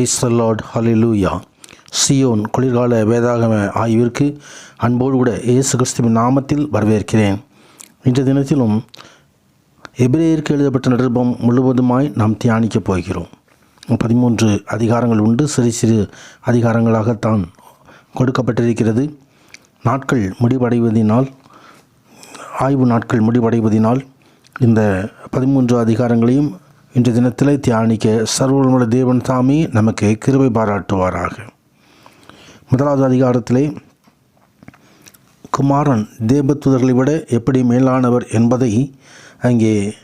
Price Lord ஹலிலூயா Zion குளிர்கால வேதாகம ஆய்விற்கு அன்போடு கூட இயேசு கிறிஸ்துவின் நாமத்தில் வரவேற்கிறேன். இன்றைய தினத்திலும் எபிரேயருக்கு எழுதப்பட்ட நிருபம் முழுவதுமாய் நாம் தியானிக்கப் போகிறோம். பதிமூன்று அதிகாரங்கள் உண்டு. சிறு சிறு அதிகாரங்களாகத்தான் கொடுக்கப்பட்டிருக்கிறது. நாட்கள் முடிவடைவதினால் ஆய்வு நாட்கள் முடிவடைவதினால் இந்த பதிமூன்று அதிகாரங்களையும் இன்று தினத்திலே தியானிக்க சர்வமுள்ள தேவன் தாமே நமக்கு கிருபை பாராட்டுவாராக. முதலாவது அதிகாரத்திலே குமாரன் தேபத்துதர்களை விட எப்படி மேலானவர் என்பதை அங்கே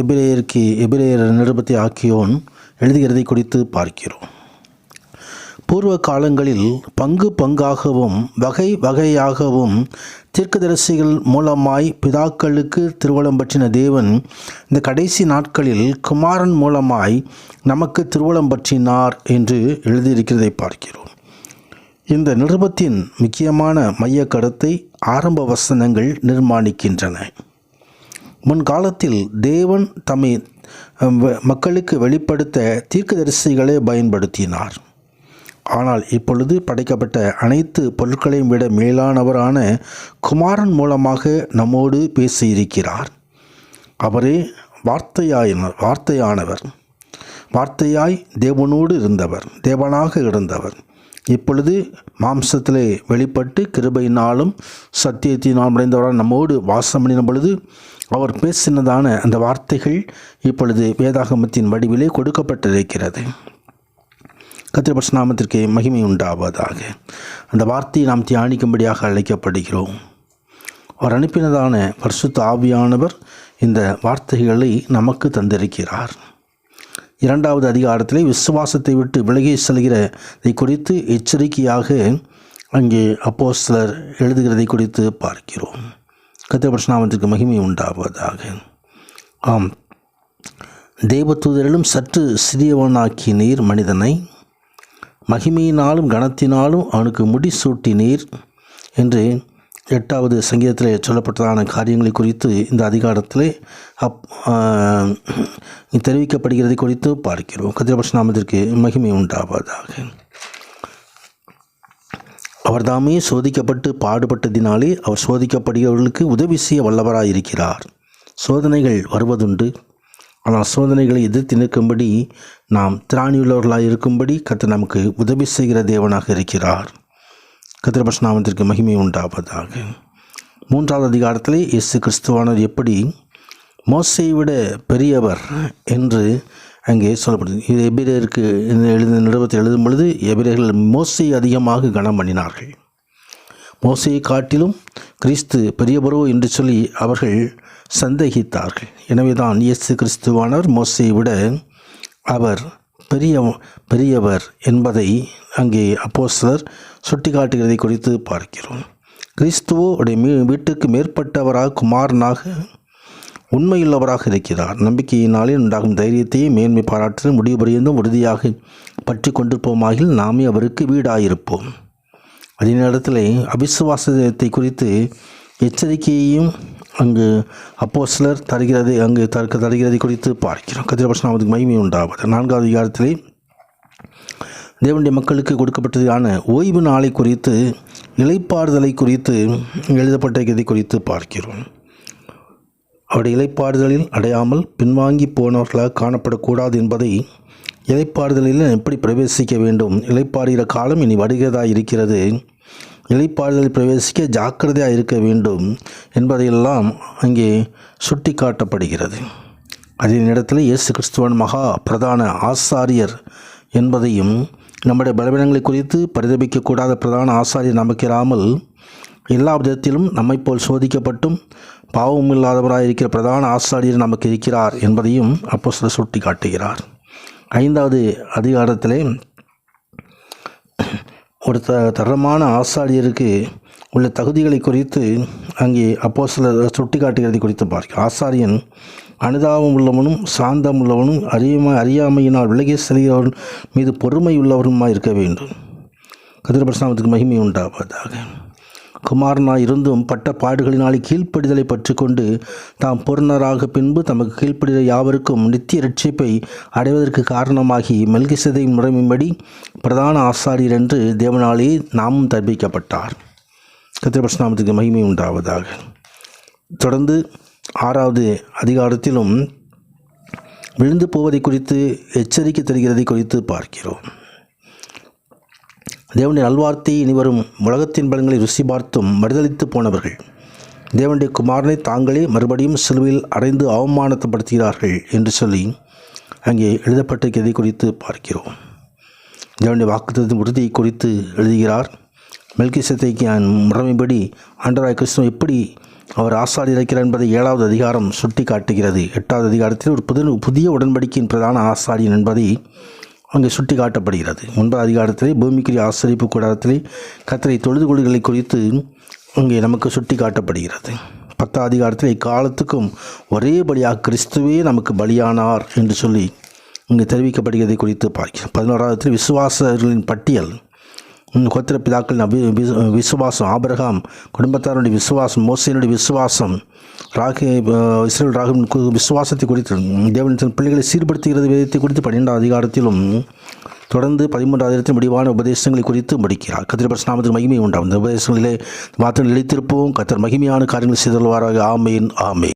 எபிரேயருக்கு எபிரேயர் நிருபத்தை ஆக்கியோன் எழுதுகிறதை குறித்து பார்க்கிறோம். பூர்வ காலங்களில் பங்கு பங்காகவும் வகை வகையாகவும் தீர்க்கதரிசிகள் மூலமாய் பிதாக்களுக்கு திருவளம் பற்றின தேவன் இந்த கடைசி நாட்களில் குமாரன் மூலமாய் நமக்கு திருவளம் பற்றினார் என்று எழுதியிருக்கிறதை பார்க்கிறோம். இந்த நிருபத்தின் முக்கியமான மைய கருத்தை ஆரம்ப வசனங்கள் நிர்மாணிக்கின்றன. முன்காலத்தில் தேவன் தம்மை வ- மக்களுக்கு வெளிப்படுத்த தீர்க்கதரிசிகளை பயன்படுத்தினார். ஆனால் இப்பொழுது படைக்கப்பட்ட அனைத்து பொருட்களையும் விட மேலானவரான குமாரன் மூலமாக நம்மோடு பேசியிருக்கிறார். அவரே வார்த்தையாயின வார்த்தையானவர். வார்த்தையாய் தேவனோடு இருந்தவர் தேவனாக இருந்தவர். இப்பொழுது மாம்சத்திலே வெளிப்பட்டு கிருபையினாலும் சத்தியத்தினால் அடைந்தவரால் நம்மோடு வாசம் பண்ணின பொழுது அவர் பேசினதான அந்த வார்த்தைகள் இப்பொழுது வேதாகமத்தின் வடிவிலே கொடுக்கப்பட்டிருக்கிறது. கத்திரபட்ச நாமத்திற்கு மகிமை உண்டாவதாக. அந்த வார்த்தையை நாம் தியானிக்கும்படியாக அழைக்கப்படுகிறோம். அவர் அனுப்பினதான பரிசுத்த ஆவியானவர் இந்த வார்த்தைகளை நமக்கு தந்திருக்கிறார். இரண்டாவது அதிகாரத்திலே விசுவாசத்தை விட்டு விலகி செல்கிறதை குறித்து எச்சரிக்கையாக அங்கே அப்போஸ்தலர் எழுதுகிறதை குறித்து பார்க்கிறோம். கத்திரபட்ச நாமத்திற்கு மகிமை உண்டாவதாக. ஆம். தெய்வ தூதரிலும் சற்று சிறியவனாக்கி நீர் மனிதனை. மகிமையினாலும் கனத்தினாலும் அவனுக்கு முடிசூட்டி நீர் என்று எட்டாவது சங்கீதத்தில் சொல்லப்பட்டதான காரியங்களை குறித்து இந்த அதிகாரத்தில் அப் தெரிவிக்கப்படுகிறது தெரிவிக்கப்படுகிறதை குறித்து பார்க்கிறோம். கதிரபட்ச நாமத்திற்கு மகிமை உண்டாவதாக. அவர் தாமே சோதிக்கப்பட்டு பாடுபட்டதினாலே அவர் சோதிக்கப்படுகிறவர்களுக்கு உதவி செய்ய வல்லவராக இருக்கிறார் சோதனைகள் வருவதுண்டு. ஆனால் சோதனைகளை எதிர்த்து நிற்கும்படி நாம் திராணியுள்ளவர்களாக இருக்கும்படி கத்து நமக்கு உதவி செய்கிற தேவனாக இருக்கிறார். கத்திரபட்ச நாமத்திற்கு மகிமை உண்டாவதாக. மூன்றாவது அதிகாரத்தில் இயேசு கிறிஸ்துவானவர் எப்படி மோசையை விட பெரியவர் என்று அங்கே சொல்லப்படுது. இது எபிரேயருக்கு எழுத நிறுவத்தை எழுதும் பொழுது எபிரேயர்கள் மோசை அதிகமாக கனம் பண்ணினார்கள். மோசையை காட்டிலும் கிறிஸ்து பெரியவரோ என்று சொல்லி அவர்கள் சந்தேகித்தார்கள். எனவேதான் இயேசு கிறிஸ்துவானவர் மோசையை விட அவர் பெரிய பெரியவர் என்பதை அங்கே அப்போஸ்தலர் சுட்டிக்காட்டுகிறதை குறித்து பார்க்கிறோம். கிறிஸ்துவோ உடைய மீ வீட்டுக்கு மேற்பட்டவராக குமாரனாக உண்மையுள்ளவராக இருக்கிறார். நம்பிக்கையினாலே உண்டாகும் தைரியத்தையும் மேன்மை பாராட்டு முடிவு பரியந்தும் உறுதியாக பற்றி கொண்டிருப்போமாகில் நாமே அவருக்கு வீடாயிருப்போம். அதே நேரத்தில் அவிசுவாசத்தை குறித்து எச்சரிக்கையையும் அங்கு அப்போ சிலர் தருகிறது அங்கு தற்க தருகிறதை குறித்து பார்க்கிறோம். கதிரபட்சநாமத்துக்கு மகிமை உண்டாவது நான்காவது அதிகாரத்திலே தேவனுடைய மக்களுக்கு கொடுக்கப்பட்டதான ஓய்வு நாளை குறித்து இலைப்பாறுதலை குறித்து எழுதப்பட்டிருக்கிறதை குறித்து பார்க்கிறோம். அவருடைய இலைப்பாறுதலில் அடையாமல் பின்வாங்கி போனவர்களாக காணப்படக்கூடாது என்பதை இலைப்பாறுதலில் எப்படி பிரவேசிக்க வேண்டும்? இலைப்பாடுகிற காலம் இனி வருகிறதா இருக்கிறது? இலைப்பாறுதலில் பிரவேசிக்க ஜாக்கிரதையாக இருக்க வேண்டும் என்பதையெல்லாம் அங்கே சுட்டி காட்டப்படுகிறது அதே நேரத்தில் இயேசு கிறிஸ்துவன் மகா பிரதான ஆசாரியர் என்பதையும் நம்முடைய பலவீனங்களை குறித்து பரிதபிக்கக்கூடாத பிரதான ஆசாரியர் நமக்கிராமல் எல்லா விதத்திலும் நம்மை போல் சோதிக்கப்பட்டும் பாவம் இல்லாதவராக இருக்கிற பிரதான ஆசாரியர் நமக்கு இருக்கிறார் என்பதையும் அப்போ சில சுட்டி காட்டுகிறார் ஐந்தாவது அதிகாரத்திலே ஒரு த தரமான ஆசாரியருக்கு உள்ள தகுதிகளை குறித்து அங்கே அப்போ சில சுட்டி குறித்து பார்க்க ஆசாரியன் அனுதாபம் உள்ளவனும் சாந்தம் உள்ளவனும் அறியாமை அறியாமையினால் விலகி செல்கிறவன் மீது பொறுமை உள்ளவருமாய் இருக்க வேண்டும். கதிரபிரசாமத்துக்கு மகிமை உண்டாவதாக. குமாரனாய் இருந்தும் பட்ட பாடுகளினாலே கீழ்ப்படிதலை பற்றிக்கொண்டு தாம் பூர்ணராக பின்பு தமக்கு கீழ்ப்படித யாவருக்கும் நித்திய ரட்சிப்பை அடைவதற்கு காரணமாகி மெல்கிசதை முறைமைப்படி பிரதான ஆசாரியர் என்று தேவனாலே நாமும் தர்பிக்கப்பட்டார் கத்திரபஸ்நாமத்துக்கு மகிமை உண்டாவதாக. தொடர்ந்து ஆறாவது அதிகாரத்திலும் விழுந்து போவதை குறித்து எச்சரிக்கை தருகிறதை குறித்து பார்க்கிறோம். தேவனுடைய நல்வார்த்தை இனிவரும் உலகத்தின் பலன்களை ருசி பார்த்தும் மறுதளித்து போனவர்கள். தேவனுடைய குமாரனை தாங்களே மறுபடியும் சிலுவையில் அடைந்து அவமானத்தப்படுத்துகிறார்கள் என்று சொல்லி அங்கே எழுதப்பட்டிருக்கிறதை குறித்து பார்க்கிறோம். தேவனுடைய வாக்குத்தத்தின் உறுதியை குறித்து எழுதுகிறார். மெல்கி முறைமைப்படி ஆண்டராய் கிருஷ்ணன் எப்படி அவர் ஆசாரி இருக்கிறார் என்பதை ஏழாவது அதிகாரம் சுட்டி காட்டுகிறது எட்டாவது அதிகாரத்தில் ஒரு புது புதிய உடன்படிக்கையின் பிரதான ஆசாரியன் என்பதை அங்கே சுட்டி காட்டப்படுகிறது ஒன்பது அதிகாரத்திலே பூமிக்குரிய ஆசரிப்பு கூடாரத்திலே கத்தரை தொழுது கொள்களை குறித்து அங்கே நமக்கு சுட்டி காட்டப்படுகிறது பத்தாம் அதிகாரத்தில் இக்காலத்துக்கும் ஒரேபடியாக கிறிஸ்துவே நமக்கு பலியானார் என்று சொல்லி இங்கே தெரிவிக்கப்படுகிறதை குறித்து பார்க்கிறோம். பதினோராவத்தில் விசுவாசர்களின் பட்டியல். கோத்திர பிதாக்கள் விசுவாசம். ஆபரகாம் குடும்பத்தாருடைய விசுவாசம் மோசையினுடைய விசுவாசம். ராகி இஸ்ரேல் ராகுவின் விசுவாசத்தை குறித்து தேவன் தன் பிள்ளைகளை சீர்படுத்துகிறது விதத்தை குறித்து பன்னிரெண்டாம் அதிகாரத்திலும் தொடர்ந்து பதிமூன்றாம் அதிகாரத்தில் முடிவான உபதேசங்களை குறித்து முடிக்கிறார். கத்திர பரிசுநாமத்தில் மகிமை உண்டாகும் இந்த உபதேசங்களிலே மாத்திரம் நிலைத்திருப்போம். கத்தர் மகிமையான காரியங்கள் செய்தல்வாராக ஆமேன் ஆமை